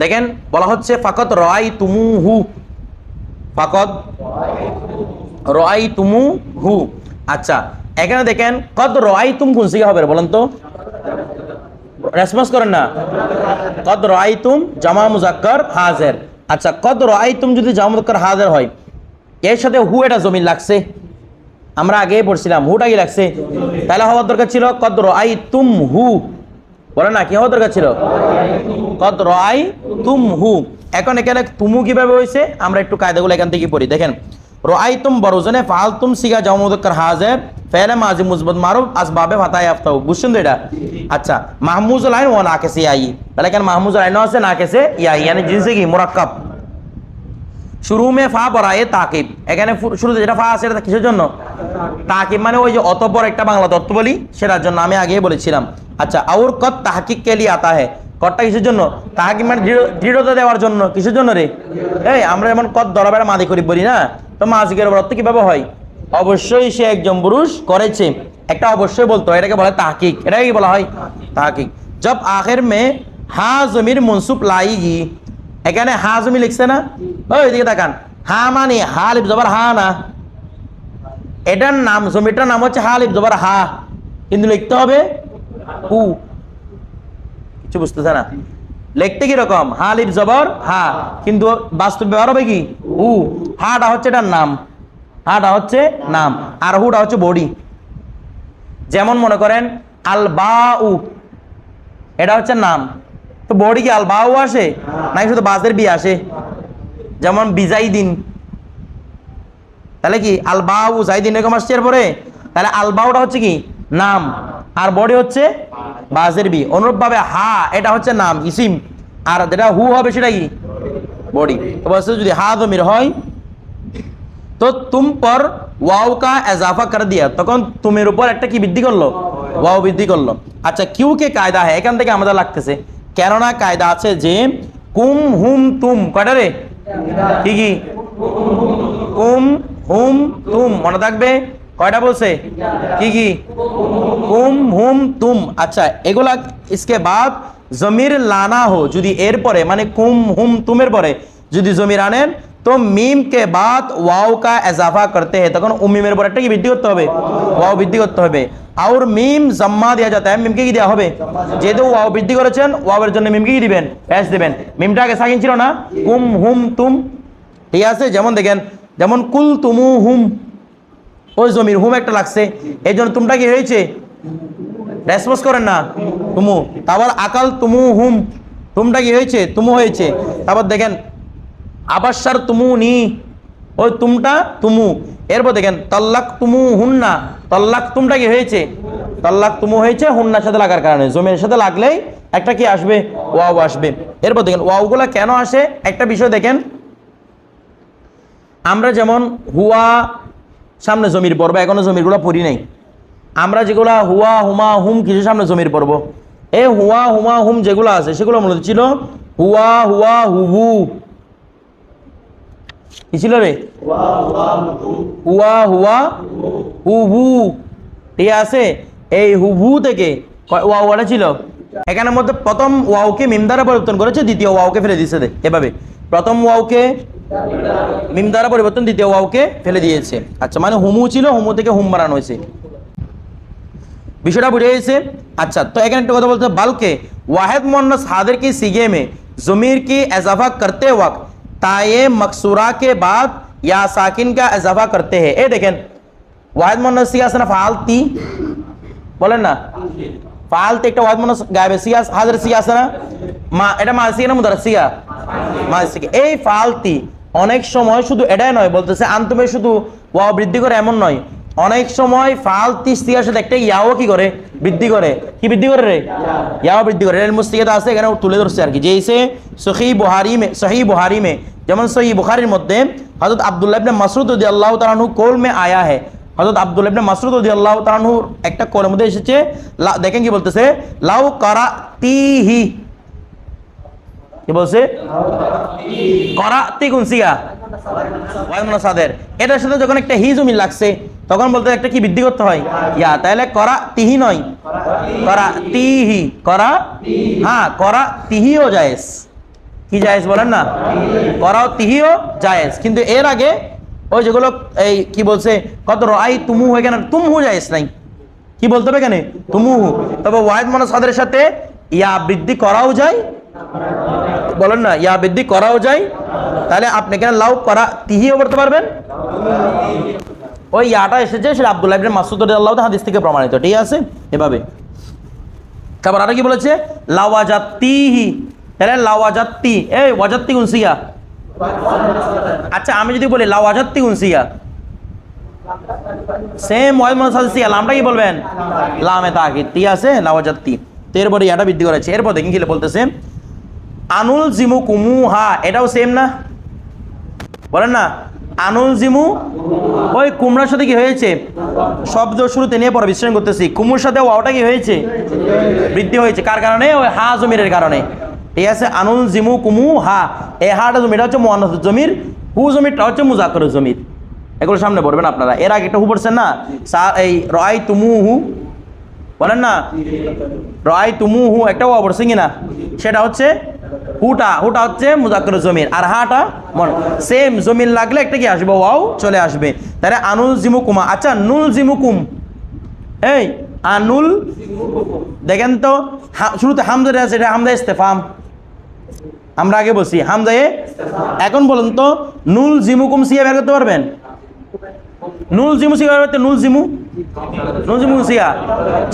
দেখেন, বলা হচ্ছে ফাকত রয় তুমু হু ফাকত রয় তুমু হু আচ্ছা এখানে দেখেন কত রয় তুম কোন সিগা হবে বলেন তো। রেসপন্স করেন না। কদ রয় তুম জামা মুজাক্কর হাজের। আচ্ছা কত রয় তুম যদি জামা মুজাক্কর হাজের হয়, এর সাথে হু এটা জমিন লাগছে। আমরা আগে পড়ছিলাম হুটা কি লাগছে? তাহলে হওয়ার দরকার ছিল, কদ রয় তুম হু বলে না কি হওয়া দরকার ছিল? কত রাই তুম হু এখন এখানে তুমু কীভাবে হয়েছে আমরা একটু কায়দাগুলো এখান থেকে পড়ি। দেখেন রাই তুম বরোজনে ফাল তুম সিগা জামুদকার হাজের ফেলে মাজি মুজবত মারুফ আসবাবে ভাতায় আফতা বুঝছেন তো এটা? আচ্ছা মাহমুজুল আইন ও না কেসে ইয়াই। তাহলে কেন মাহমুজুল আইন আছে না কেসে ইয়াই। মানে জিনিস কি? মোরাক্কাব। শুরু মে ফা বরায়ে তাকিব। এখানে শুরুতে যেটা ফা আছে, এটা কিসের জন্য? তাকিব মানে ওই যে অতপর একটা বাংলা তত্ত্ব বলি, সেটার জন্য আমি আগেই বলেছিলাম। আচ্ছা আউর কত তাহকিক কে আতা হে? কতটা কিসের জন্য? তাহাকিক মানে দৃঢ়- দৃঢ়তা দেওয়ার জন্য। কিসের জন্য রে? এই, আমরা যেমন কত দরবেড়া মাদি করি বলি না? তো মাজিকের অর্থ কীভাবে হয়? অবশ্যই সে একজন পুরুষ করেছে। একটা অবশ্যই বলতো এটাকে বলা তাহকিক। এটাকে কি বলা হয়? তাহকিক। জব আখের মে হা জমির মনসুব লাইগি। এখানে হা জমি লিখছে না? ওই দিকে তাকান। হা মানে হা লিপ জবর হা না। এটার নাম, জমিটার নাম হচ্ছে হা লিপ জবর হা। কিন্তু লিখতে হবে হু। কিছু বুঝতেছে না? লিখতে কি রকম হা লিপ জবর, হা। কিন্তু বাস্তব ব্যবহার হবে কি? হু। হাটা হচ্ছে এটার নাম। হাটা হচ্ছে নাম। আর হুটা হচ্ছে বডি যেমন মনে করেন আল বা এটা হচ্ছে নাম। তো বডি কি আল বাউ আসে? নাকি শুধু বাসের বি আসে? যেমন বিজাই দিন তাহলে কি? আল বাউ জাইদিন এরকম আসছে এরপরে? তাহলে আল বাউটা হচ্ছে কি? নাম। আর বডি হচ্ছে বাসের বি অনুরূপভাবে হা, এটা হচ্ছে নাম, ইসিম। আর যেটা হু হবে সেটা কি? বডি বলছে যদি হা জমির হয়, তো তুম পর ওয়াও কা এজাফা কর দিয়া। তখন তুমের উপর একটা কি বৃদ্ধি করল? ওয়াও বৃদ্ধি করল। আচ্ছা কিউ কে কায়দা হয় এখান থেকে আমাদের লাগতেছে। কেননা কায়দা আছে যে, কুম হুম তুম। কটা রে? কি কি? কুম হুম তুম। মনে থাকবে কয়টা বলছে? কি কি? কুম, হুম, তুম। আচ্ছা এগুলা ইসকে বাদ জমির লানা হো, যদি এর পরে মানে কুম, হুম, তুমের পরে যদি জমির আনেন তো মিমকে বাদ ওয়াও কা এজাফা করতে হয় তখন উমিমের পর একটা কি বৃদ্ধি করতে হবে? ওয়াও বৃদ্ধি করতে হবে। আউর মিম জাম্মা দেওয়া যাতে মিমকে কি দেওয়া হবে? যেহেতু ওয়াও বৃদ্ধি করেছেন, ওয়াওয়ের জন্য মিমকে কি দিবেন? প্যাস দিবেন। মিমটা আগে সাকিন ছিল না? কুম, হুম, তুম। ঠিক আছে, যেমন দেখেন, যেমন কুল তুমু হুম ওই জমির হুম একটা লাগছে। এই জন্য তুমটা কি হয়েছে? রেসপন্স করেন না। তুমু, তারপর আকাল তুমু হুম। তুমটা কি হয়েছে? তুমু হয়েছে। তারপর দেখেন, আবাসার তুমু নি। ওই তুমটা তুমু। এরপর দেখেন, তল্লাক তুমু হুন্না। তল্লাক তুমটা কি হয়েছে? তল্লাক তুমু হয়েছে হুন্নার সাথে লাগার কারণে। জমির সাথে লাগলেই একটা কি আসবে? ওয়াও আসবে। এরপর দেখেন, ওয়াওগুলা কেন আসে? একটা বিষয় দেখেন। আমরা যেমন হুয়া সামনে জমির পড়ব এখনও জমিরগুলো পড়ি নাই। আমরা যেগুলা হুয়া হুমা হুম কিছু সামনে জমির পড়ব এ হুয়া হুমা হুম যেগুলো আছে সেগুলো মূলত ছিল হুয়া হুয়া হুবু। কি ছিল রে? হুয়া হুয়া হুবু। ঠিক আছে? এই হুবু থেকে ওয়া ওয়াটা ছিল? এখানের মধ্যে প্রথম ওয়াওকে মিম দ্বারা পরিবর্তন করেছে দ্বিতীয় ওয়াওকে ফেলে দিয়েছে এভাবে। প্রথম ওয়াওকে মিম দ্বারা পরিবর্তন দ্বিতীয় ওয়াওকে ফেলে দিয়েছে আচ্ছা মানে হুমু ছিল হুমু থেকে হুম বানানো হয়েছে বিষয়টা বুঝে গেছে আচ্ছা তো এখানে একটা কথা বলতে বালকে वाहिद मुन्नस हादिर की सीगे में ज़मीर की इजाफा करते वक्त ताये मकसूरा के बाद या साकिन का इजाफा करते हैं ए देखें वाहिद मुन्नस सिगा से ना फालती বলেন না ফালতে একটা ওয়াহিদ মুন্নাস গায়েবে সিয়া হাজির সিয়া আছে না মা এটা মা সিয়া না মুদার সিয়া মা সিয়া এই ফালতি অনেক সময় শুধু এটাই নয়, বলতেছে আন্তমে শুধু ওয়াও বৃদ্ধি করে এমন নয়। অনেক সময় ফালতি সিয়ার সাথে একটা ইয়াও কি করে? বৃদ্ধি করে। কি বৃদ্ধি করে রে? ইয়াও বৃদ্ধি করে। এর মুস্তিকাতে আছে, এখানে তুলে ধরছে আর কি যে এসে সহি বুহারি মে, সহি বুহারি মে, যেমন সহি বুখারির মধ্যে হযরত আব্দুল্লাহ ইবনে মাসউদ রাদিয়াল্লাহু তাআলা আনহু কোল মে আয়া হে হযরত আব্দুল ইবনে মাসরুদ রাদিয়াল্লাহু তাআলা আনহুর একটা কোলের মধ্যে এসেছে দেখেন কি বলতেছে, লাউ কারাতিহি। কি বলছে? করাতি ওয়াইদ মুনাসাদের এটার সাথে যখন একটা হি জমি লাগছে, তখন বলতে একটা কি বৃদ্ধি করতে হয়? ইয়া, তাহলে করা তিহি নয়। করা তিহি করা হ্যাঁ করা তিহিও জায়েজ। কি জায়েজ বলেন না? করাও তিহিও জায়েজ। কিন্তু এর আগে ওই যেগুলো এই কি বলছে, কত রাই তুমু হয়ে কেন? তুমহু জায়েজ নাই। কি বলতে হবে কেন তুমুহু। তবে ওয়াহিদ মনে সাদের সাথে ইয়া বৃদ্ধি করাও যায় বলেন না, ইয়া বৃদ্ধি করাও যায়, তাহলে আপনি এখানে লাউ করা তিহিও করতে পারবেন। ওই ইয়াটা এসেছে, সেটা আব্দুল্লাহ ইবনে মাসুদ রাদিয়াল্লাহু হাদিস থেকে প্রমাণিত, ঠিক আছে? এভাবে। তারপর আরও কি বলেছে? লাওয়াজাতিহি তাহলে লাওয়াজাতি এই, ওয়াজাতি উনসিয়া আচ্ছা আমি যদি বলি লাওয়াজাতি উনসিয়া সেম ওয়াজ মনসাদিয়া লামটা কি বলবেন? লামে তাকিদ ঠিক আছে, লাওয়াজাতি তো। এরপরে ইয়াটা বৃদ্ধি করেছে। এরপর দেখি কি বলতেছে? আনুল জিমু কুমু হা, এটাও সেম না? বলেন না, আনুল জিমু, ওই কুমড়ার সাথে কি হয়েছে? শব্দ শুরুতে নিয়ে পরে বিশ্লেষণ করতেছি। কুমুর সাথে ওয়াওটা কি হয়েছে? বৃদ্ধি হয়েছে। কার কারণে? ওই হা জমিরের কারণে। ঠিক আছে? আনুল জিমু কুমু হা। এ হাটা জমিটা হচ্ছে মোহান্নাস জমির। হু জমিরটা হচ্ছে মুজাকর জমির। এগুলো সামনে পড়বেন আপনারা। এর আগে একটা হু পড়ছেন না? এই রয় তুমু হু। বলেন না? রয় তুমু হু, একটা ওয়া পড়ছে কিনা? সেটা হচ্ছে হুটা হুটা হচ্ছে মুজাক্কর জমির আর হাটা, মন সেম জমির লাগলে একটা কি আসবে? ওয়াও চলে আসবে। তাহলে আনুল জিমুকুমা। আচ্ছা নুল জিমুকুম। এই, আনুল দেখেন তো শুরুতে হামজা আছে, এটা হামজা ইস্তেফাম। আমরা আগে বলছি হামজা এ এখন বলুন তো, নুল জিমুকুম সিয়া বের করতে পারবেন? নুল জিমু বের নুল জিমু? নুল জিমু সিয়া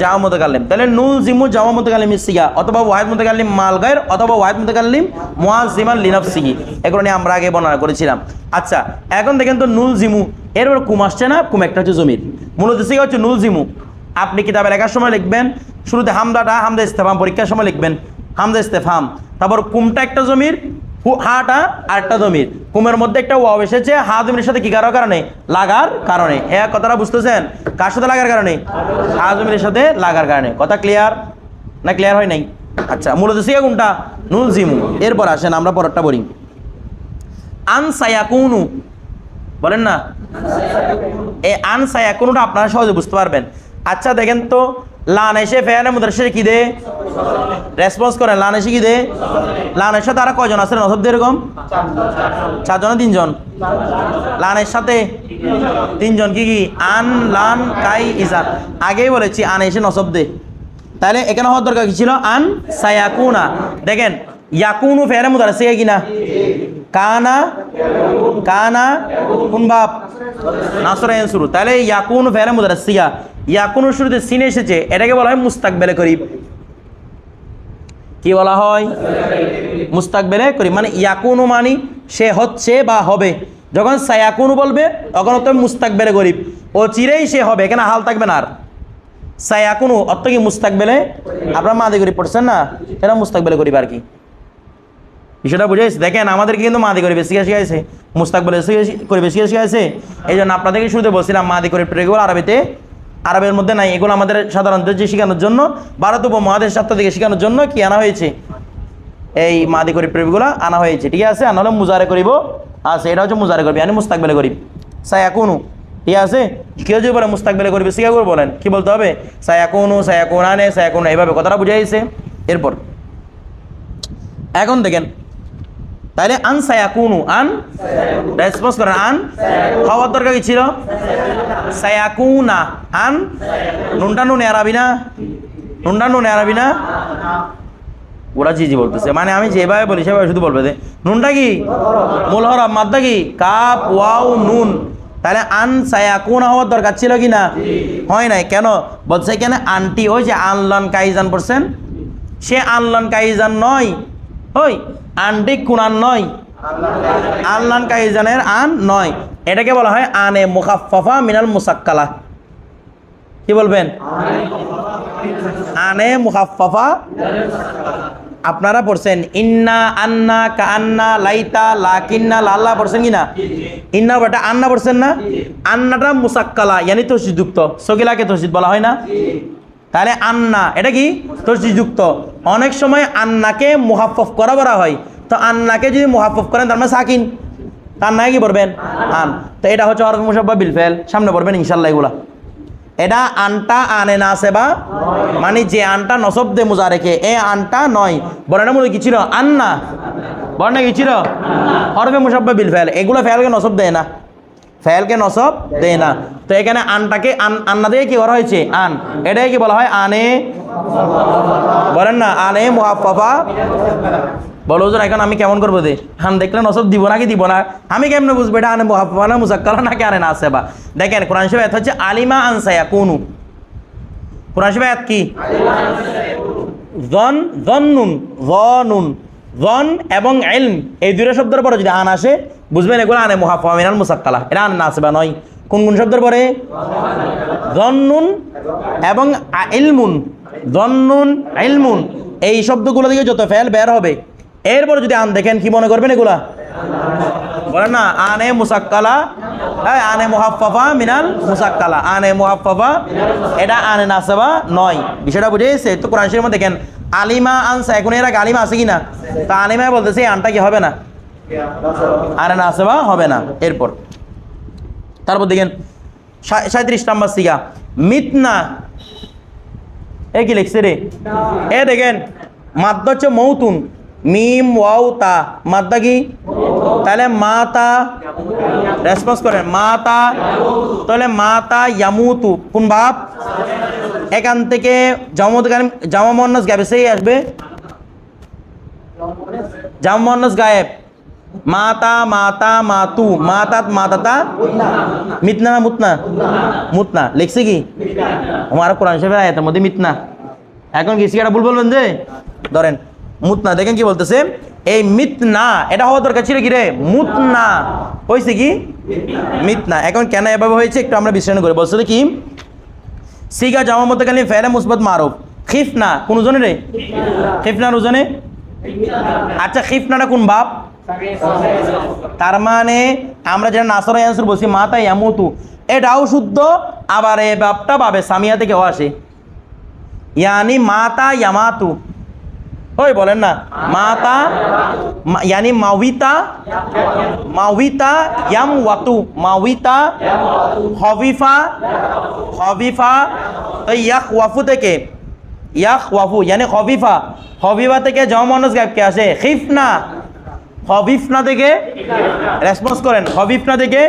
জামা মুতাকাল্লিম তাহলে নুল জিমু, জামা মুতাকাল্লিম সিয়া অথবা ওয়াহিদ মুতাকাল্লিম মাল গায়ের, অথবা ওয়াহিদ মুতাকাল্লিম মুয়াজ্জিমান লিনাফসিহি এগুলো নিয়ে আমরা আগে বর্ণনা করেছিলাম। আচ্ছা এখন দেখেন তো নুল জিমু এরপর কুম আসছে না? কুম একটা হচ্ছে জমির। মূলত সিয়া হচ্ছে নুল জিমু। আপনি কিতাবে লেখার সময় লিখবেন, শুরুতে হামদাটা, হামদা ইস্তেফাম পরীক্ষার সময় লিখবেন, হামদা ইস্তেফাম। তারপর কুমটা একটা জমির হাটা আরেকটা জমির। কুমের মধ্যে একটা ওয়াও এসেছে, হা জমির সাথে কি কারও কারণে? লাগার কারণে। এ কথাটা বুঝতেছেন? কার সাথে লাগার কারণে? হা জমির সাথে লাগার কারণে। কথা ক্লিয়ার না ক্লিয়ার হয় নাই? আচ্ছা মূলত সিয়া কোনটা? নুল জিমু। এরপর আসেন, আমরা পরেরটা বলি আন সায়াকুনু। বলেন না? এই আন সায়াকুনুটা আপনারা সহজে বুঝতে পারবেন। আচ্ছা দেখেন তো লান এসে ফেয়ানের মুদ্রাসে কি দে? রেসপন্স করেন, লান এসে কি দে? লানের সাথে আরও কয়জন আছে? নসব এরকম চারজন তিনজন? লানের সাথে তিনজন, কি কি? আন, লান, কাই, ইজার। আগেই বলেছি আন এসে নসব দে। তাহলে এখানে হওয়ার দরকার কি ছিল? আন সায়াকুনা। দেখেন ইয়াকুনু ফেয়ারে মুদ্রাসে কিনা? কানা কানা কোন বাপ নাসরায়ন শুরু। তাহলে ইয়াকুন ফেরে মুদারাসিয়া ইয়াকুনের শুরুতে সিন এসেছে। এটাকে বলা হয় মুস্তাকবেলে করিব কি বলা হয়? মুস্তাকবেলে করিব মানে ইয়াকুনু মানি সে হচ্ছে বা হবে। যখন সায়াকুনু বলবে, তখন তো মুস্তাকবেলে করিব ও চিরেই সে হবে এখানে হাল থাকবে না আর? সায়াকুনু অর্থ কি মুস্তাকবেলে? আপনারা মাদি করিব পড়ছেন না? এটা মুস্তাকবেলে করিব আর কি। বিষয়টা বুঝেছি দেখেন, আমাদেরকে কিন্তু মাদি করে বেশি শিখাইছে মুস্তাকবলে বেশি করে বেশি শিখাইছে এই জন্য আপনাদেরকে শুরুতে বলছিলাম, মাদি করে এগুলো আরবিতে। আরবের মধ্যে নাই, এগুলো আমাদের সাধারণত যে শেখানোর জন্য, ভারত উপমহাদেশ সাতটা থেকে শেখানোর জন্য কি আনা হয়েছে? এই মাদি করিব প্রেমগুলো আনা হয়েছে, ঠিক আছে? আর নাহলে মুজারে করিব, আছে, এটা হচ্ছে মুজারে করবি, আমি মুস্তাকবেলে করিব। সায়াকুনু ঠিক আছে? কেউ যদি বলে মুস্তাকবেলে করবি, শিখা করে বলেন, কি বলতে হবে? সায়াকুনু সায়াকুনানে সায়াকুনা এইভাবে কথাটা বুঝাইছে এরপর, এখন দেখেন তাহলে আন সায়াকুনু, আন রেসপন্স করেন, আন হওয়ার দরকার কি ছিল? সায়াকুনা, আন নুনটা নুন এরাবি না? নুনটা নুন এরাবি না? ওরা জি জি বলতেছে। মানে আমি যেভাবে বলি, সেভাবে শুধু বলবে যে, নুনটা কি? মূল হরফ, মাদ্দা কি? কাপ, ওয়াও, নুন। তাহলে আন সায়াকুনা হওয়ার দরকার ছিল কি না? হয় নাই। কেন? বলছে এখানে আন্টি, ওই যে আনলন কাইজান পড়ছেন? সে আনলন কাইজান নয়। ওই আন্টি কুনান নয়। আনলান কাইজানের আন নয়। এটাকে বলা হয় আনে মুখাফফা মিনাল মুসাক্কালা। কি বলবেন? আনে মুখাফফা আপনারা পড়ছেন, ইন্না আন্না কান্না লাইতা, লাকিন্না লাল্লা পড়ছেন কি না? ইন্না বেটা, আন্না পড়ছেন না? আন্নাটা মুসাক্কালা, ইয়ানি তসিযুক্ত সকিলাকে তসিদ বলা হয় না? তাহলে আন্না, এটা কি? তসিযুক্ত অনেক সময় আন্নাকে মুহাফফ করা বলা হয়। তো আন্নাকে যদি মুহাফফ করেন, তার মানে সাকিন। তার নাই কি পড়বেন আন। তো এটা হচ্ছে অর্থ মুসাব্বা বিলফেল সামনে পড়বেন ইনশাল্লাহ এগুলা। এটা আনটা আনে না আছে বা? মানে যে আনটা নসব দে মোজা রেখে এ আনটা নয়। না মনে কি ছিল? আন্না। বল না গেছিল হরফে মুসাব্বা বিল ফেল। এগুলো ফেলকে নসব দেয় না। ফেলকে নসব দেয় না। তো এখানে আনটাকে আন, আন্না দিয়ে কি করা হয়েছে? আন। এটাই কি বলা হয়? আনে। বলেন না, আনে মুহাফফা বলো হুজুর, এখন আমি কেমন করব দে? হান দেখলে নসব দিব নাকি দিব না? আমি কেমনে বুঝব এটা আনে মুহাফফা না মুসাক্কালা নাকি আনে না আছে বা দেখেন, কোরআন শরীফ হচ্ছে, আলিমা আনসায়া কোনু কোরআন শরীফ আয়াত কি? জন, জন্নুন নুন জন এবং এলম এই দুইটা শব্দের পরে যদি আন আসে বুঝবেন এগুলো আনে মুহাফা মিনাল মুসাক্কালা এটা আন না বা নয়। কোন কোন শব্দের পরে? জন্নুন এবং ইলমুন জন্নুন ইলমুন এই শব্দগুলো থেকে যত ফেল বের হবে। এরপর যদি আন দেখেন, কি মনে করবেন এগুলা? বলেন না, আনে মুসাক্কালা হ্যাঁ আনে মুহাফফা মিনাল মুসাক্কালা। আনে মুহাফফা এটা আনে নাসাবা নয়। বিষয়টা বুঝে গেছে তো কোরআন মধ্যে দেখেন, আলিমা আনসা, এখন এর আগে আলিমা আছে কি না তা আলিমা বলতেছে আনটা কি হবে না? আনে নাসাবা হবে না, এরপর। তারপর দেখেন সাঁত্রিশ নাম্বার সিগা মিতনা এ কি লিখছে রে? এ দেখেন, মাদ্দা হচ্ছে মৌতুন, মিম, ওয়াও, তা। মাদ্দা কি? তাহলে মাতা রেসপন্স করেন, মাতা, তাহলে মা মাতা ইয়ামুতু। কোন বাপ? এখান থেকে জামত জামা মন্নাস গায়েব, সেই আসবে? জামা মন্নাস গায়েব। মাতা মাতা, মাতু। মাতাত মাতাতা? মিতনা না মুতনা? মুতনা। লিখছে কি? আমার কোরআন শরীফের আয়াতের মধ্যে মিতনা। এখন কি সিগাটা ভুল বলবেন যে? ধরেন, মুতনা। দেখেন কি বলতেছে? এই মিতনা, এটা হওয়া দরকার ছিল কি রে? মুতনা। হয়েছে কি? মিতনা। এখন কেন এভাবে হয়েছে? একটু আমরা বিশ্লেষণ করি। বলছে কি সিগা জামা মধ্যে খালি ফেলে মুসবত মারুফ। খিফনা, কোন ওজনে রে? খিফনার ওজনে? আচ্ছা খিফনাটা কোন বাপ? তার মানে আমরা যেটা নাসর অ্যান্সার বলছি মাতা ইয়ামুতু। এটাও শুদ্ধ, আবার এ বাপটা বাবে সামিয়া থেকেও আসে। ইয়ানি মাতা ইয়ামাতু। ওই বলেন না, মাতা ইয়ানি মাউিতা মাউিতা ইয়াম ওয়াতু মাউিতা হবিফা হবিফা তো ইয়াক ওয়াফু থেকে। ইয়াক ওয়াফু ইয়ানি হবিফা হবিফা থেকে জমনস গায়বকে আসে। খিফনা। হবিফনা থেকে রেসপন্স করেন হবিফনা থেকে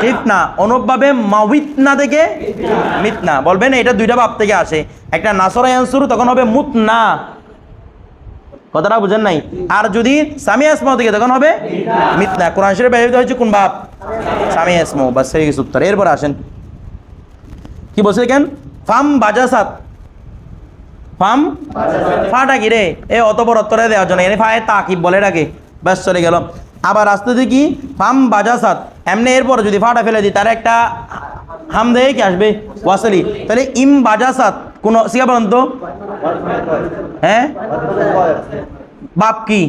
খিফনা অনুপভাবে মাউিতনা থেকে মিতনা। বলবেন, এটা দুইটা ভাব থেকে আসে। একটা নাসরা অ্যান্সুর তখন হবে মুতনা। কথাটা বুঝেন নাই? আর যদি সামি আসমা থেকে তখন হবে মিতনা। কোরআন শরীফ ব্যবহৃত হয়েছে কোন বাপ সামি আসমা বা সেই উত্তর। এরপর আসেন। কি বলছে দেখেন? ফাম বাজাসাত। ফাম ফাটা কি রে। এ অত বড় দেওয়ার জন্য। ফায়ে তাকিব বলে ডাকে ব্যাস, চলে গেল। আবার আসতে দেখি ফাম বাজাসাত এমনি এরপর যদি ফাটা ফেলে দিই, তার একটা হাম দেয় কি আসবে? ওয়াসালি। তাহলে ইম বাজাসাত কোন সিগা বলেন তো? হ্যাঁ? বাপ কি?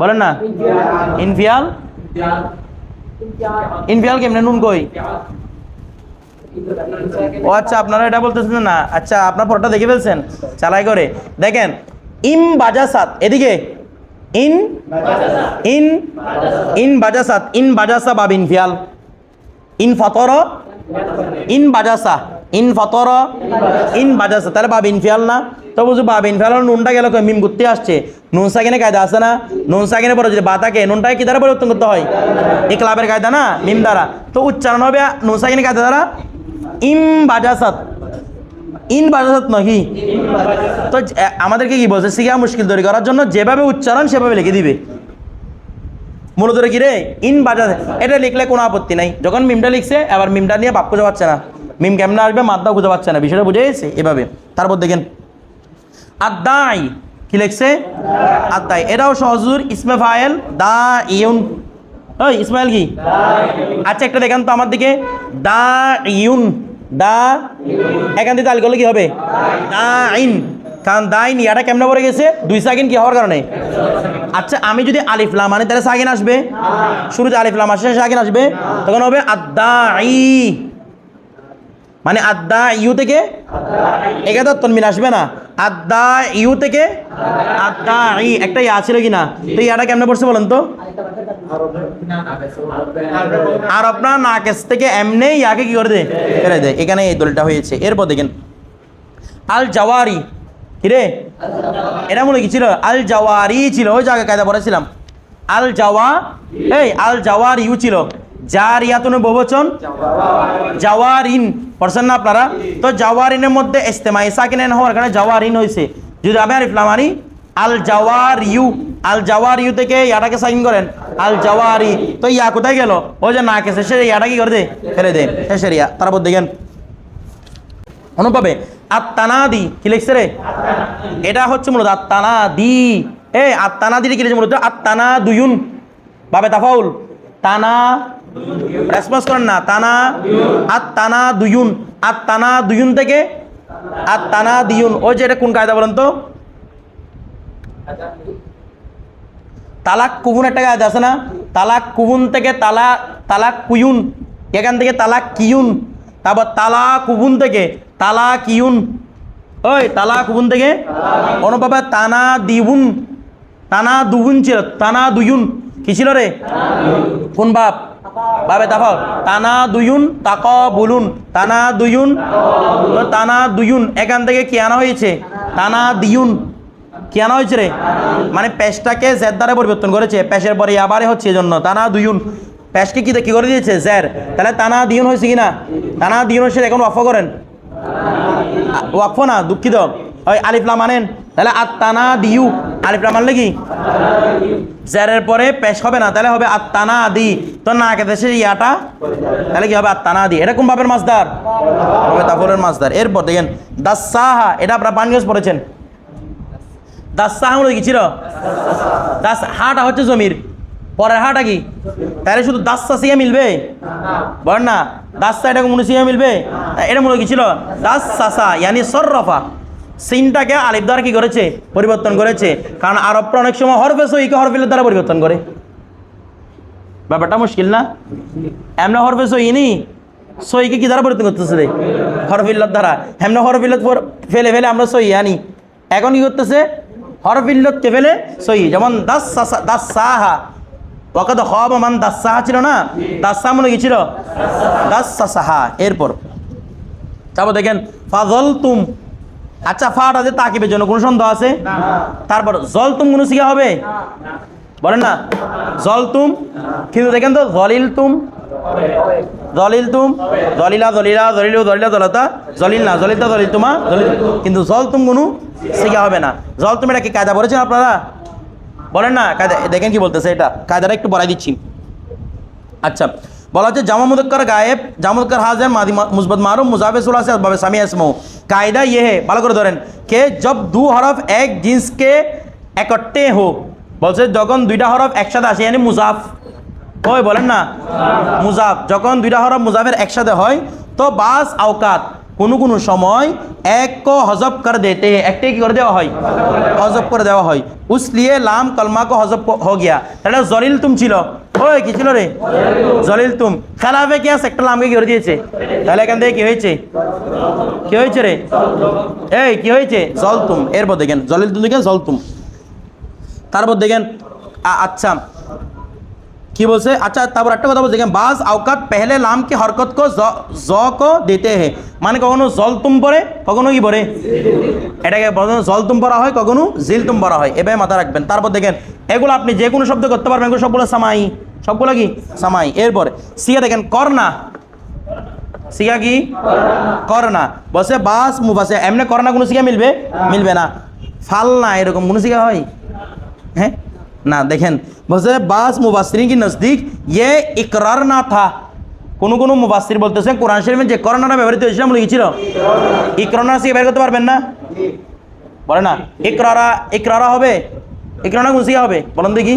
বলেন না। ইনফিয়াল? ইনফিয়াল কেমনে? নুন কই? ও আচ্ছা আপনারা এটা বলতেছেন না। আচ্ছা আপনার ফটোটা দেখে ফেলছেন, চালাই করে। দেখেন, ইম বাজাসাত এদিকে ইন ইন ইন বাজাসাত ইন বাজাসা বাব ইনফিয়াল ইন ফতর। ইন বাজাসা ইন ফতর। ইন বাজাসা তাহলে বাব ইনফিয়াল না। তো বুঝু বাব ইনফিয়াল নুনটা গেল? মিম ঘুরতে আসছে। নুন সাকিনে কায়দা আছে না? নুন সাকিনে পরে যদি বাতাকে নুনটাকে কি দ্বারা পরিবর্তন করতে হয়? এই ক্লাবের কায়দা না? মিম দ্বারা। তো উচ্চারণ হবে নুন সাকিনে কায়দা দ্বারা? ইম বাজাসাত ইন বাজাসাত নহি তো আমাদেরকে কি বলছে? সিগা মুশকিল তৈরি করার জন্য যেভাবে উচ্চারণ সেভাবে লিখে দিবে। মূলত কি রে? ইন বাজার এটা লিখলে কোনো আপত্তি নাই। যখন মিমটা লিখছে আবার মিমটা নিয়ে বাপ খুঁজে পাচ্ছে না। মিম কেমনে আসবে মাদ্দাও খুঁজে পাচ্ছে না। বিষয়টা বুঝে গেছে এভাবে। তারপর দেখেন আদাই কি লিখছে? আদাই এটাও সহজুর ইসমে ফায়েল দা ইউন ওই ইসমাইল কি? আচ্ছা একটা দেখেন তো আমার দিকে। দা ইউন দা এখান থেকে তালিকা হলে কী হবে? দা আইন। কারণ দাইন ইয়াটা কেমন পড়ে গেছে? দুই সাকিন কি হওয়ার কারণে? আচ্ছা আমি যদি আলিফ লাম মানে তাহলে সাকিন আসবে? শুরুতে আলিফ লাম আসে, সাকিন আসবে। তখন হবে আদা ই মানে আদা ইউ থেকে একে তো তনমিন আসবে না? আদা ইউ থেকে আদা ই একটা ইয়া ছিল কি না? তো ইয়াটা কেমনে পড়ছে বলেন তো? আর আপনার নাকেস থেকে এমনি ইয়াকে কি করে দেয় ফেলে দেয় এখানে এই দলটা হয়েছে। এরপর দেখেন আল জাওয়ারি কিরে এটা মনে কি ছিল? আল জাওয়ারি ছিল। ওই জায়গায় কায়দা পড়েছিলাম। আল জাওয়া এই আল জাওয়ার ইউ ছিল। জারিয়াতুন বহুবচন জাওয়ারিন। পড়ছেন না আপনারা? তো জাওয়ারিনের মধ্যে ইস্তেমাই সাকিনেন হওয়ার কারণে জাওয়ারিন হয়েছে যদি আমি আর ইফলামানি আল জাওয়ার ইউ আল জাওয়ার ইউ থেকে ইয়াটাকে সাইন করেন। আল জাওয়ারি। তো ইয়া কোথায় গেল? ও যে না কেসে সে ইয়াটা কি করে দে? ফেলে দে। শেষের ইয়া তারপর দেখেন অনুপাবে আত্মানাদি, কি লিখছে রে? এটা হচ্ছে মূলত আত্মানাদি। এ আত্মানাদি কি লিখছে মূলত? আত্মানা দুয়ুন বাবে তাফাউল। তানা রেসপন্স করেন না। তানা আত্মানা দুয়ুন আত্মানা দুয়ুন থেকে আত্মানা দিয়ুন ওই যে এটা কোন কায়দা বলেন তো? তালাক কুবুন একটা কায়দা আছে না? তালাক কুবুন থেকে তালা, তালাক কুয়ুন এখান থেকে তালাক কিউন। তারপর তালা কুবুন থেকে তালা কিউন। ওই তালা কুবুন থেকে অনুভাবে তানা দিবুন তানা দুবুন ছিল। তানা দুয়ুন কি ছিল রে? কোন বাপ? বাবে তাফাও তানা দুয়ুন তাক বুলুন তানা দুয়ুন তানা দুয়ুন এখান থেকে কি আনা হয়েছে? তানা দিয়ুন কি আনা হয়েছে রে? মানে পেশটাকে জের দ্বারা পরিবর্তন করেছে। পেশের পরে আবারে হচ্ছে এজন্য। তানা দুয়ুন পেশকে কি কি করে দিয়েছে? জের। তাহলে তানা দিয়ুন হয়েছে কি না তানা দিয়ুন হচ্ছে এখন ওয়াফ করেন। ওয়াকফ না, দুঃখিত। ওই আলিফলা মানেন তাহলে আত্মানা দিউ আলিফলা মানলে কি? জেরের পরে পেশ হবে না, তাহলে হবে আত্মানা আদি তো না কে দেশে ইয়াটা, তাহলে কি হবে আত্মানা আদি কোন বাপের মাছদার? হবে তাফরের মাছদার। এরপর দেখেন দাসাহা এটা আপনারা পানগেজ পড়েছেন? দাসাহা মনে কি ছিল? দাস, হাটা হচ্ছে জমির। পরের হাটা কি? তাহলে শুধু দাসা সিয়া মিলবে? বল না দাসা এটা মনে সিয়া মিলবে? এটা হয় কি ছিল? দাস সাসা ইয়ানি সররফা। সিনটাকে আলিফ দ্বারা কি করেছে? পরিবর্তন করেছে। কারণ আরবটা অনেক সময় হরফে সইকে হরফিলের দ্বারা পরিবর্তন করে। ব্যাপারটা মুশকিল না? এমনি হরফে সইনি সইকে কি দ্বারা পরিবর্তন করতেছে রে? হরফিল্লার দ্বারা। এমনি হরফিল্লত ফেলে ফেলে আমরা সই আনি। এখন কি করতেছে? হরফিল্লতকে ফেলে সই। যেমন দাস দাস সাহা। ওকে তো হব মান দাস সাহা ছিল না? দাস সাহা মনে কি ছিল? দাস সাহা। এরপর। তারপর দেখেন ফাজল তুম আচ্ছা ফাট আছে তাকিবের জন্য কোনো সন্দেহ আছে? তারপর জল তুম কোনো শিখা হবে? বলেন না। জল তুম কিন্তু দেখেন তো জলিল তুম জলিল তুম জলিলা জলিলা জলিল জলিলা জলতা? জলিল না জলিতা জলিল তুমা জলিল। কিন্তু জল তুম কোনো শিখা হবে না। জল তুম এটা কি কায়দা বলেছেন আপনারা? বলেন না কায়দা দেখেন কি বলতেছে এটা। কায়দাটা একটু বড়াই দিচ্ছি। আচ্ছা বলা হচ্ছে, জামা মুদক্কর গায়েব জামুদক্কর হাজার, মাদি মুসবত মারুম মুজাফেসুল আসে বাবে সামি আসমো কায়দা ইয়ে হে, ভালো করে ধরেন, কে জব দু হরফ এক জিন্সকে একটে হো। বলছে, যখন দুইটা হরফ একসাথে আসে এনে মুজাফ। হয় বলেন না? মুজাফ। যখন দুইটা হরফ মুজাফের একসাথে হয়, তো বাস আওকাত, কোনো কোনো সময় এক কো হজব করে দেতে, একটে কি করে দেওয়া হয়? হজব করে দেওয়া হয়। উসলিয়ে লাম, কলমা কো হজব হ গিয়া। তাহলে জরিল তুম ছিল। ওই, কি ছিল রে? জলিল তুম। খেলাফে কি আছে? একটা লামকে করে দিয়েছে। তাহলে এখান থেকে কি হয়েছে? কি হয়েছে রে? এই, কি হয়েছে? জল তুম। এরপর দেখেন, জলিল তুম দেখেন, জল তুম। তারপর দেখেন আচ্ছা। কি বলছে? আচ্ছা তারপর একটা কথা বলছে, দেখেন, বাস আওকাত পেহলে লাম কি হরকত কো জ- কো দিতে হে। মানে কখনো জল তুম পরে, কখনো কি পরে? এটাকে জল তুম পড়া হয়, কখনো জিল তুম পড়া হয়। এভাবে মাথা রাখবেন। তারপর দেখেন, এগুলো আপনি যে কোনো শব্দ করতে পারবেন, এগুলো সবগুলো সামাই। সবগুলো কি? সামাই। এরপর সিয়া দেখেন, করনা। সিয়া কি? করনা। বসে বাস মুবাসে এমনি করনা কোনো সিয়া মিলবে? মিলবে না। ফাল না এরকম কোনো সিয়া হয়? হ্যাঁ? না, দেখেন, বসে বাস মুবাসরিন কি নজদিক? ইয়ে ইকরার না থা। কোনো কোনো মুবাসির বলতেছে, কোরআন শরীফে যে করোনাটা ব্যবহৃত হয়েছিল আমরা লিখেছিল ইকরানা সিকে বের করতে পারবেন না? বলে না, ইকরারা ইকরারা হবে? ইকরানা কোন সিয়া হবে? বলেন দেখি।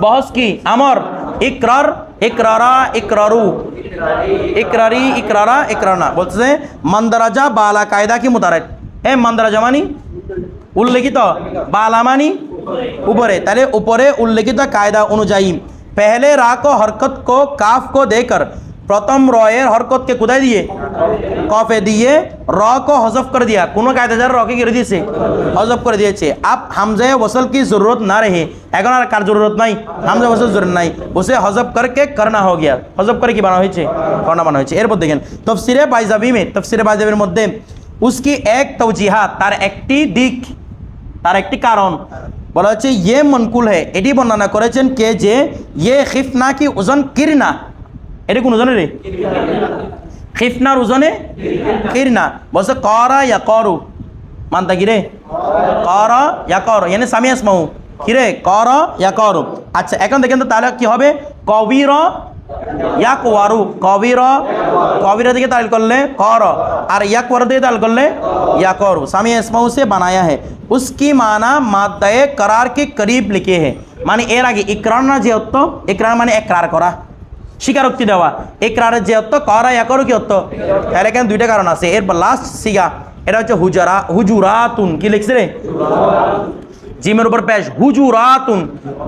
বহস কি আমর ইকরার ইকরারা ইকরারু ইকরারি ইকরারা ইকরানা বলতেছে মন্দরাজা বালা কায়দা কি মুতারেক এ মন্দরাজা মানি উল্লেখিত বালামানি উপরে তাহলে উপরে উল্লেখিত কায়দা অনুযায়ী পহলে রা কো হরকত কো কাফ কো দেकर প্রথম রয়ের হরকতকে কোথায় দিয়ে কফে দিয়ে র কো হজফ করে দিয়া, কোনো কায়দাজার রকে করে দিয়েছে, হজফ করে দিয়েছে। আপ হামজায় ওসল কি জরুরত না রহে? এখন আর কার জরুরত নাই? হামজা ওসল জরুরত নাই। বসে হজফ করকে করনা হো গিয়া। হজফ করে কি বানা হয়েছে? করনা বানা হয়েছে। এরপর দেখেন, তফসিরে বাইজাবি মে তফসিরে বাইজাবির মধ্যে উসকি এক তৌজিহাত তার একটি দিক, তার একটি কারণ। বলা হচ্ছে ইয়ে মনকুল হে। এটি বর্ণনা করেছেন কে যে ইয়ে খিফনা কি ওজন কিরনা। এটি কোন ওজনে রে? খিফনার ওজনে কিরনা বলছে করা ইয়া করু মানতা কি রে কর ইয়া কর এনে সামিয়াস মাউ কি রে কর ইয়া কর আচ্ছা এখন দেখেন তো তাহলে কি হবে কবির ইয়াক ওয়ারু কবির কবির দিকে তাল করলে কর আর ইয়াক ওয়ারু দিকে তাল করলে या कौरु सामी इसमाऊ से बनाया है उसकी माना मादाए करार के करीब लिखे हैं মানে এর আগে ইকরার না যে অর্থ ইকরার মানে একরার করা স্বীকারোক্তি দেওয়া। ইকরারের যে অর্থ করা ইয়া করো কি অর্থ? তাহলে এখানে দুইটা কারণ আছে। এরপর লাস্ট সিগা, এটা হচ্ছে হুজরা, হুজুরাতুন। কি লিখছে রে? জিমের উপর পেশ হুজুরাতুন।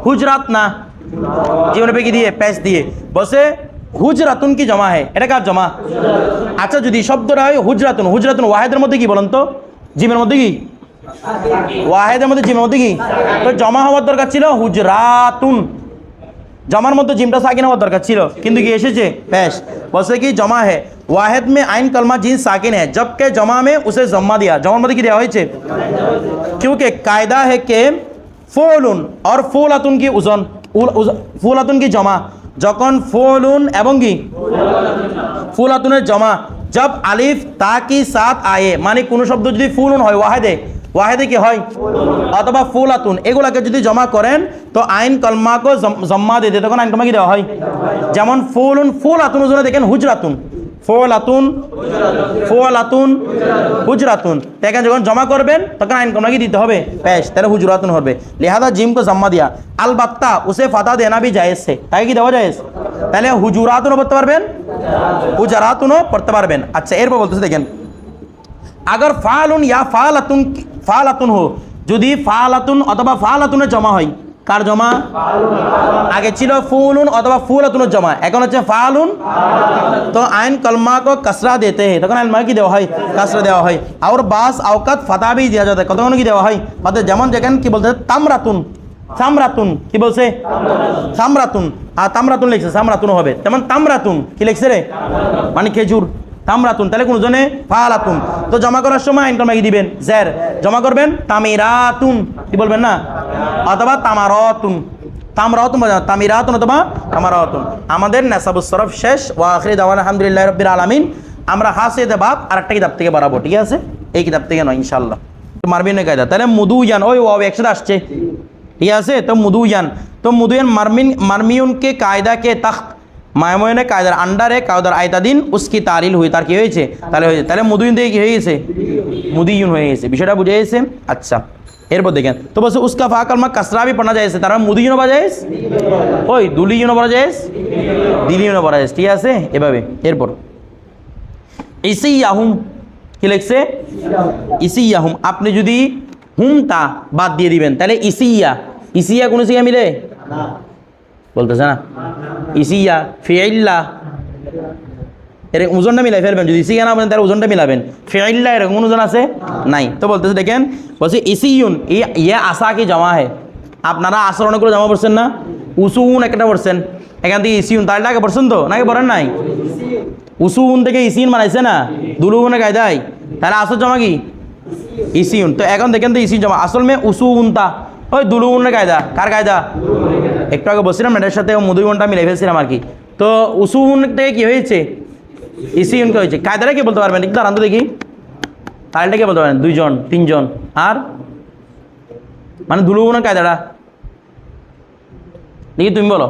হুজরাত না? জিমের উপরে কি দিয়ে? পেশ দিয়ে। বসে হুজরাতুন কি জমা হয় এটা কার জমা? আচ্ছা যদি শব্দটা হয় হুজরাতুন হুজরাতুন ওয়াহেদের মধ্যে কি বলেন তো? জিমের মধ্যে কি? ওয়াহেদের মধ্যে, জিমের মধ্যে কি? তো জমা হওয়ার দরকার ছিল হুজরাতুন। জমার মধ্যে জিমটা সাকিন হওয়ার দরকার ছিল। কিন্তু কি এসেছে? ব্যাস বলছে কি, জমা হে। ওয়াহেদ মে আইন কলমা জিন সাকিন হ্যাঁ জবকে জমা মে উসে জম্মা দিয়া। জমার মধ্যে কি দেওয়া হয়েছে? কিউকে কায়দা হে কে ফোলুন আর ফুল আতুন কি উজন ফুলাতুন কি জমা। যখন ফোলুন এবং কি? ফুল আতুনের জমা। জব আলিফ তা কি সাত আয়ে। মানে কোনো শব্দ যদি ফুলুন হয়, ওয়াহেদে। ওয়াহেদে কি হয়? অথবা ফুলাতুন, এগুলাকে যদি জমা করেন, তো আইন কলমাকে জম্মা দিয়ে দেয়, তখন আইন কলমা কি দেওয়া হয়? যেমন ফুলুন, ফুলাতুন ওজনে দেখেন হুজরাতুন। ফোলাতুন ফোলাতুন, হুজরাতুন। এখানে যখন জমা করবেন, তখন আইন কলমা কি দিতে হবে। পেশ তাহলে হুজরাতুন হবে। লিহাদা জিম কো জম্মা দিয়া। আল বাত্তা উসে ফাতা দেনা भी জায়েজ তাকে কি দেওয়া জায়েজ? তাহলে হুজুরাতুনও পড়তে পারবেন, হুজারাতুনও পড়তে পারবেন। আচ্ছা এরপর বলতেছে দেখেন। আগার ফালুন ইয়া ফালাতুন ফালাতুন হো। যদি ফালাতুন অথবা ফালাতুনের জমা হয়, কার জমা? আগে ছিল ফুলুন অথবা ফুলাতুনের জমা। এখন হচ্ছে ফালুন। তো আইন কলমা কো কসরা দেতে हैं তখন আইন মা কি দেওয়া হয়? কসরা দেওয়া হয়। আর বাস আওকাত ফাতা भी দেওয়া যাতে কতক্ষণ কি দেওয়া হয়? অর্থাৎ যেমন যেখানে কি বলতে তামরাতুন। সামরাতুন। কি বলছে? সামরাতুন। আর তামরাতুন লিখছে, সামরাতুন হবে। তেমন তামরাতুন। কি লিখছে রে? মানে খেজুর। তামরাতুন, তাহলে কোন জনে ফালাতুন। তো জমা করার সময় আইন কলমা কি দিবেন। জের জমা করবেন তামিরাতুন। কি বলবেন না? অথবা তামারতুন। তামরাতুন তামিরাতুন অথবা তামারাতুন। আমাদের নেশাবুস সরফ শেষ। ওয়া আখিরি দাওয়ান, আলহামদুলিল্লাহ রব্বিল আলামিন। আমরা হাসিতে বাপ আরেকটা কিতাব থেকে বাড়াবো, ঠিক আছে? এই কিতাব থেকে নয়, ইনশাআল্লাহ। মারবিন কায়দা। তাহলে মুদুয়ান ওই ওয়াও একসাথে আসছে। ঠিক আছে? তো মুদুয়ান তো মুদুয়ান মারমিন, মারমিউনকে কায়দা কে মায়াময়নে কায়দার আন্ডারে কায়দার আয়তাদিন উস্কি তারিল হয়ে তার কি হয়েছে? তাহলে হয়েছে। তাহলে মুদুইন দিয়ে কি হয়ে গেছে মুদিউন হয়ে গেছে। বিষয়টা বুঝে গেছে? আচ্ছা। এরপর দেখেন। তো বলছে, উস্কা ফা কালমা কাসরা বি পড়া যায় তারা মুদিউনও পড়া যায় ওই দুলিউনও পড়া যায় দিলিউনও পড়া যায় ঠিক আছে? এভাবে। এরপর। ইসি ইয়াহুম কি লেখছে? ইসি ইয়াহুম আপনি যদি হুম তা বাদ দিয়ে দিবেন, তাহলে ইসি ইসিয়া। ইসিয়া কোনো জায়গায় মিলে? না বলতেছে না? ইসিয়া ফিয়াইল্লা এর ওজনটা মিলাই ফেলবেন, যদি ইসিয়া না বলেন তার ওজনটা মিলাবেন। ফিয়াইল্লা এরকম ওজন আছে? নাই। তো বলতেছে, দেখেন, বলছে ইসিউন ইয়ে আসা কি জমা হে আপনারা আসর অনেকগুলো জমা পড়ছেন না? উসুন একটা পড়ছেন এখান থেকে ইসিউন তাহলে আগে পড়ছেন তো? নাকি পড়েন নাই? উসুন থেকে ইসিন বানাইছে না? দুলুগুনে কায়দায়। তাহলে আসল জমা কি? ইসিউন তো এখন দেখেন তো ইসিউন জমা। আসল মেয়ে মে উসুনতা ওই দুলুগুনের কায়দা। কার কায়দা? একটু আগে বলছিলাম এটার সাথে মধুবনটা মিলে ফেলছিলাম আর কি। তো উসুন থেকে কি হয়েছে? ইসিউন কে হয়েছে। কায়দাটা কি বলতে পারবেন? একটু দাঁড়ান তো দেখি। তাহলেটা কে বলতে পারেন দুইজন, তিনজন। আর? মানে দুলুগুনের কায়দাটা। দেখি তুমি বলো।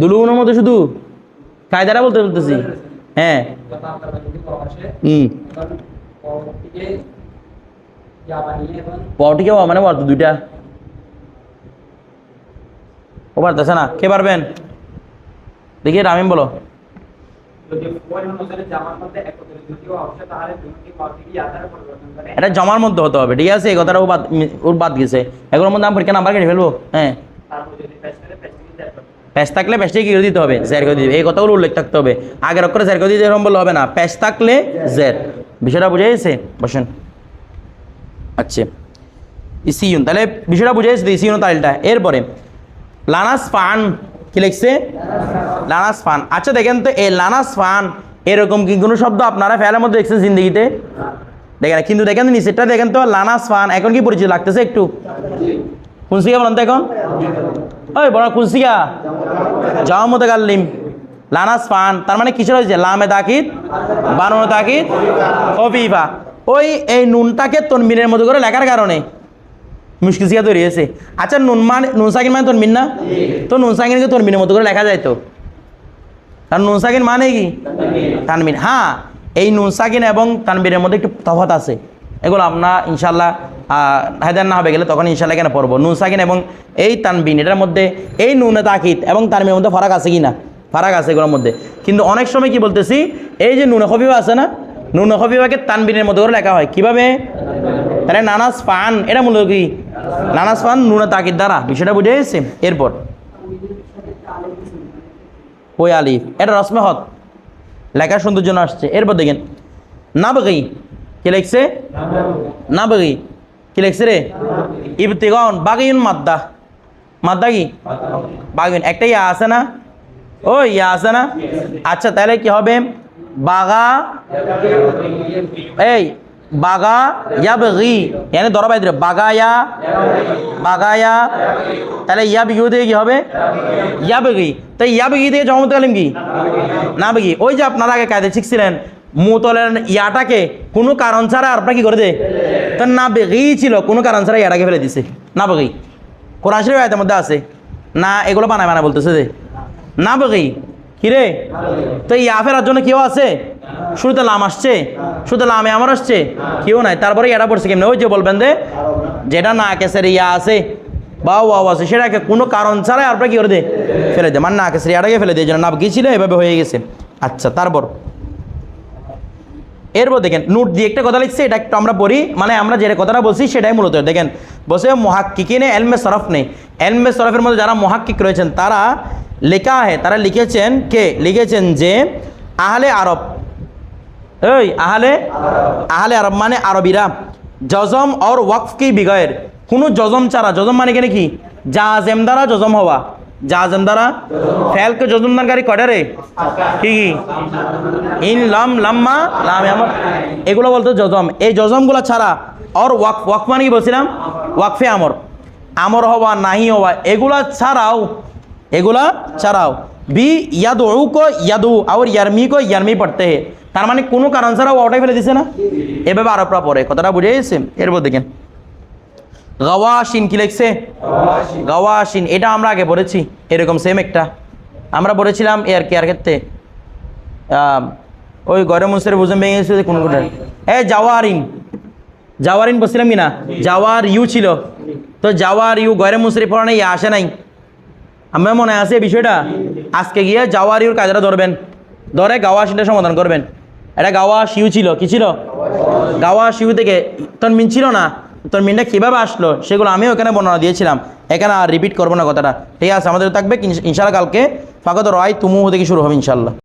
দুলুগুনের মধ্যে শুধু কায়দাটা বলতে বলতেছি। হ্যাঁ। পটিকে মানে বলতো দুইটা ও পারতেছে না কে পারবেন দেখি রামিম বলো এটা জমার মধ্যে হতে হবে ঠিক আছে এই কথাটা ও বাদ ওর বাদ গেছে এগুলোর মধ্যে আমি পরীক্ষা নাম্বার কেটে ফেলব হ্যাঁ প্যাচ থাকলে প্যাচটাকে কি করে দিতে হবে জের করে দিতে এই কথাগুলো উল্লেখ থাকতে হবে আগের অক্ষরে জের করে দিতে এরকম বললে হবে না প্যাচ থাকলে জের বিষয়টা বুঝে গেছে বসেন আচ্ছা। ইসিউন, তাহলে বিষয়টা বুঝে গেছে ইসিউন তাইলটা এরপরে, লানাস ফান, কি লিখছে? লানাস ফান। আচ্ছা দেখেন তো, এই লানাস ফান, এরকম কি কোনো শব্দ আপনারা ফেলার মধ্যে দেখছেন জিন্দগিতে? দেখেন, কিন্তু দেখেন নিচেরটা দেখেন তো, লানাস ফান, এখন কি পরিচিত লাগতেছে একটু? কোন সিগা বলেন তো এখন। ওই, বড় কোন সিগা যাওয়া মতো গাল্লিম লানাস ফান, তার মানে কিসের হয়েছে? লামে তাকিদ, বানানো তাকিদ হফিফা ওই, এই নুনটাকে তনবিনের মতো করে লেখার কারণে। মুশকিল সিগা তৈরি হয়েছে। আচ্ছা নুন মানে নুন সাকিন মানে তনবিন না? তো নুন সাকিনকে তনবিনের মতো করে লেখা যায় তো। কারণ নুন সাকিন মানে কি? তানবিন হ্যাঁ এই নুন সাকিন এবং তানবিনের মধ্যে একটু তফাত আছে। এগুলো আপনার ইনশাল্লাহ হায়দার না হবে গেলে তখন ইনশাল্লাহ কেন পড়ব? নুন সাকিন এবং এই তানবিন এটার মধ্যে এই নুনে তাকিদ এবং তানবিনের মধ্যে ফারাক আছে কি না? ফারাক আছে এগুলোর মধ্যে। কিন্তু অনেক সময় কি বলতেছি, এই যে নুনে খফিফা আছে না নুনে খফিফাকে তানবিনের মধ্যে করে লেখা হয়। কীভাবে? তাহলে নানাস ফান, এটা মূলত কি? নানাস ফান নুনে তাকির দ্বারা। বিষয়টা বুঝে গেছে? এরপর। ওই আলিফ, এটা রসমে হত। লেখার সৌন্দর্য আসছে। এরপর দেখেন না বগি কি লিখছে? না বগি কি লিখছে রে? ইবতিগন বাগিউন মাদ্দা। মাদ্দা কি? বাগিউন। একটা ইয়া আছে না? ও ইয়া আছে না? আচ্ছা তাহলে কি হবে? বাগা এই, বাগা ইয়া বগি এনে ধরা বাইরে বাগায়া বাগায়া, তাহলে ইয়া বিগিউ দিয়ে কি হবে? ইয়া বেগি তাই ইয়া বেগি দিয়ে জমত কালিম কি? না বেগি ওই যে আপনারা আগে কায়দে শিখছিলেন, মুতলের ইয়াটাকে কোনো কারণ ছাড়া আপনার কি করে দে? তো না বেগি ছিল, কোনো কারণ ছাড়া ইয়াটাকে ফেলে দিছে। না বেগি কোরআন শরীফ আয়তের মধ্যে আছে। না, এগুলো বানায় বানায় বলতেছে যে না বেগি কিরে? তো ইয়া ফেরার জন্য কেউ আছে? শুরুতে লাম আসছে। শুরুতে লামে আমার আসছে। কেউ নাই। তারপরে এটা পড়ছে কেমনে? ওই যে বলবেন যে, যেটা না কেসের ইয়া আছে বা ওয়াও আছে, সেটাকে কোনো কারণ ছাড়াই আপনার কি করে দে? ফেলে দে। মানে না কেসের ইয়াটাকে ফেলে দিয়ে যেন নাম গিয়েছিল এভাবে হয়ে গেছে। আচ্ছা তারপর। এরপর দেখেন, নোট দিয়ে একটা কথা লিখছে, এটা একটু আমরা পড়ি। মানে আমরা যে কথাটা বলছি, সেটাই মূলত। দেখেন বসে মহাক্কিকিনে এলমে সরফ নেই। এলমে সরফের মধ্যে যারা মহাক্কিক রয়েছেন, তারা লেখা হে, তারা লিখেছেন কে? লিখেছেন যে আহলে আরব। এই, আহলে আহলে আরব মানে আরবিরা। জজম অর ওয়াকফ কি বিগয়ের? কোনো জজম ছাড়া জজম মানে কেন কি? জাজেম দ্বারা জজম হওয়া। জাজম দ্বারা ফেলকে জজমদানকারী কটে রে? কি কি? ইন লম, লাম্মা, লাম আমার। এগুলো বলতো জজম এই জজমগুলো ছাড়া অর ওয়াক ওয়াকফ মানে কি বলছিলাম? ওয়াকফে আমর। আমর হওয়া, নাহি হওয়া, এগুলা ছাড়াও এগুলা ছাড়াও বি ইয়াদু কো ইয়াদু আর ইয়ারমি কো ইয়ারমি পড়তে হে। তার মানে কোনো কারণ ছাড়া ওটাই ফেলে দিছে না? এভাবে আরবরা পড়ে কথাটা বুঝে গেছে এরপর দেখেন। গাওয়াশিন কি লিখছে? গাওয়াশিন। এটা আমরা আগে পড়েছি এরকম সেম একটা। আমরা পড়েছিলাম এর কেয়ার ক্ষেত্রে ওই গরম মুসের বুঝে ভেঙে গেছে কোন কোনটা? এ জাওয়ারিন। জাওয়ারিন বলছিলাম কি না? জাওয়ার ইউ ছিল। তো জাওয়ার ইউ গরে মুসরি পড়ানো ইয়ে আসে নাই। আমার মনে আছে বিষয়টা। আজকে গিয়ে যাওয়ার ইউর কাজটা ধরবেন। ধরে গাওয়া শিটা সমাধান করবেন। এটা গাওয়া শিউ ছিল, কি ছিল? গাওয়া শিউ থেকে তোর মিন ছিল না। তোর মিনটা কীভাবে আসলো সেগুলো আমিও ওখানে বর্ণনা দিয়েছিলাম। এখানে আর রিপিট করব না কথাটা। ঠিক আছে, আমাদের থাকবে ইনশাল্লাহ কালকে ফাঁকা তো রয় তুমু থেকে শুরু হবে ইনশাল্লাহ